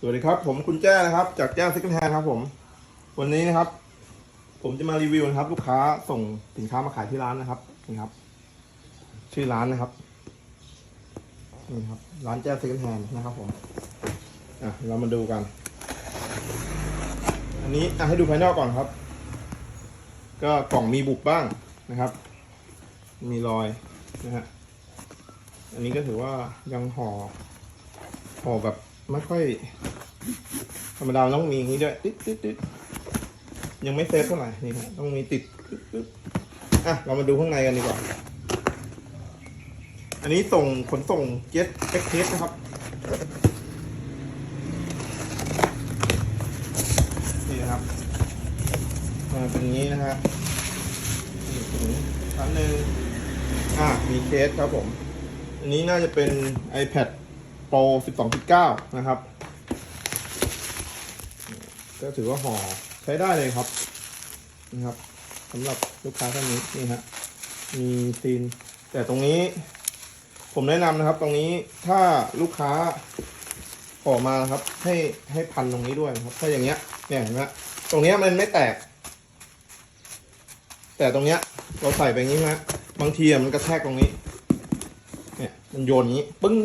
สวัสดีครับ ผมคุณแจ้นะครับจากแจ้ซิกแฮนครับ ผม วันนี้นะครับ ผมจะมารีวิวนะครับ ลูกค้าส่งสินค้ามาขายที่ร้านนะครับนี่ครับ ชื่อร้านนะครับนี่ครับ ร้านแจ้ซิกแฮนนะครับ ผมอะเรามาดูกัน อันนี้อะให้ดูภายนอกก่อนครับ ก็กล่องมีบุบบ้างนะครับ มีรอยนะฮะอันนี้ก็ถือว่ายังห่อห่อแบบไม่ค่อย ธรรมดาต้องมีอย่างนี้ด้วยติ๊ดติ๊ดติ๊ดยังไม่เซฟเท่าไหร่นี่ครับต้องมีติดอะเรามาดูข้างในกันดีกว่า อันนี้ส่งขนส่งเจ็ตเอ็กเทสนะครับนี่นะครับมาเป็นนี้นะฮะนี่ถึงชั้นหนึ่งอะมีเคสครับผม อันนี้น่าจะเป็น iPad Pro 12.9 นะครับ ก็ถือว่าห่อใช้ได้เลยครับนะครับสำหรับลูกค้าท่านนี้นี่ฮะมีซีน แต่ตรงนี้ ผมแนะนำนะครับ ตรงนี้ถ้าลูกค้าออกมาครับ ให้ให้พันตรงนี้ด้วยครับ ถ้าอย่างเงี้ยเนี่ยเห็นไหมตรงเนี้ยมันไม่แตก แต่ตรงเนี้ยเราใส่ไปงนี้นะบางทีอะมันกระแทกตรงนี้ เนี่ย มันโยนนี้ ปึ้ง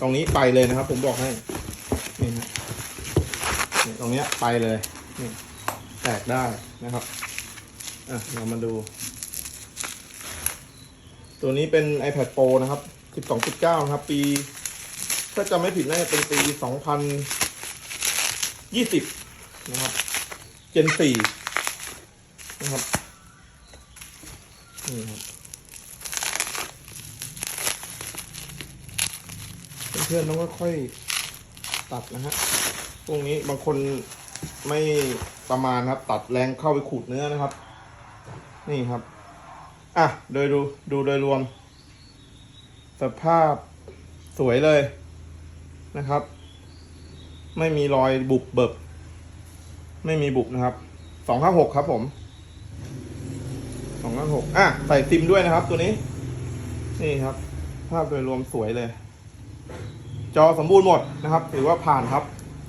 ตรงนี้ไปเลยนะครับ ผมบอกให้นี่ฮะ ตรงเนี้ยไปเลยนี่แตกได้นะครับอะเรามาดู ตัวนี้เป็น iPad Pro นะครับ 12.9 นะครับ ปี ถ้าจำไม่ผิดน่าจะเป็นปี 2020 นะครับ Gen 4 นะครับนี่ครับเพื่อนๆต้องค่อยๆตัดนะฮะ พวกนี้บางคนไม่ประมาณครับ ตัดแรงเข้าไปขูดเนื้อนะครับ นี่ครับ อะโดยดูดูโดยรวม สภาพสวยเลยนะครับ ไม่มีรอยบุบเบิบ ไม่มีบุบนะครับสองห้าหกครับผมสองห้าหกอะใส่ซิมด้วยนะครับ ตัวนี้ นี่ครับ ภาพโดยรวมสวยเลย จอสมบูรณ์หมดนะครับ ถือว่าผ่านครับ